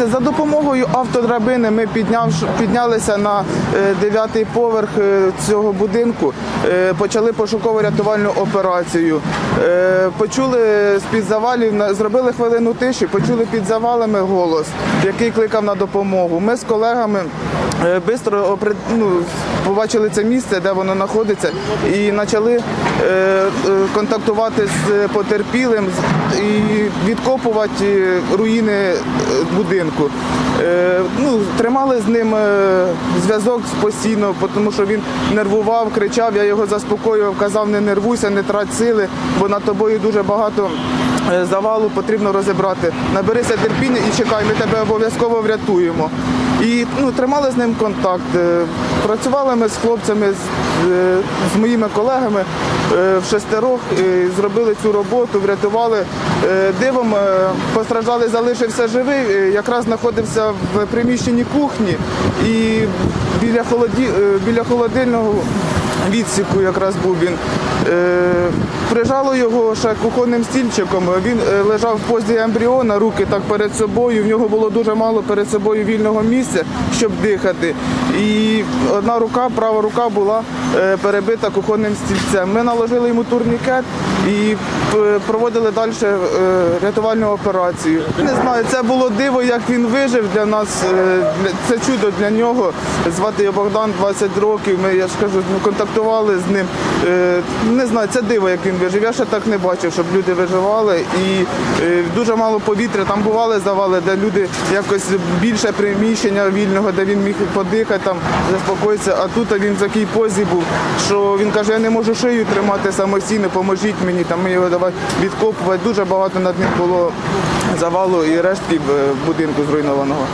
Дивіться, за допомогою автодрабини ми піднялися на е, дев'ятий поверх е, цього будинку, е, почали пошуково-рятувальну операцію. Почули з-під завалів, зробили хвилину тиші, почули під завалами голос, який кликав на допомогу. Ми з колегами швидко ну, побачили це місце, де воно знаходиться, і почали контактувати з потерпілим і відкопувати руїни е, будинку. Е, ну, тримали з ним е, зв'язок постійно, тому що він нервував, кричав, я його заспокоював, казав, не нервуйся, не трать сили, бо над тобою дуже багато е, завалу потрібно розібрати. Наберися терпіння і чекай, ми тебе обов'язково врятуємо. І ну, тримали з ним контакт. Е, Працювали ми з хлопцями, з, е, з моїми колегами е, в шестерох, зробили цю роботу, врятували. Дивом постраждалий залишився живий, якраз знаходився в приміщенні кухні і біля холодильного відсіку якраз був він. Е, Прижало його ще кухонним стільчиком. Він е, лежав в позі ембріона, руки так перед собою. В нього було дуже мало перед собою вільного місця, щоб дихати. І одна рука, права рука була перебита кухонним стільцем. Ми наложили йому турнікет і е, проводили далі е, рятувальну операцію. Не знаю, це було диво, як він вижив для нас. е, Це чудо для нього. Звати його Богдан, 20 років. Ми, я ж кажу, контактували з ним. Е, Не знаю, це диво, як він вижив. Я ще так не бачив, щоб люди виживали. І е, дуже мало повітря. Там бували завали, де люди якось більше приміщення вільного, де він міг подихати, там заспокоїтися. А тут він в такій позі був, що він каже, я не можу шию тримати самостійно, поможіть мені. Там ми його давай відкопувати. Дуже багато над ним було завалу і рештків е, будинку зруйнованого.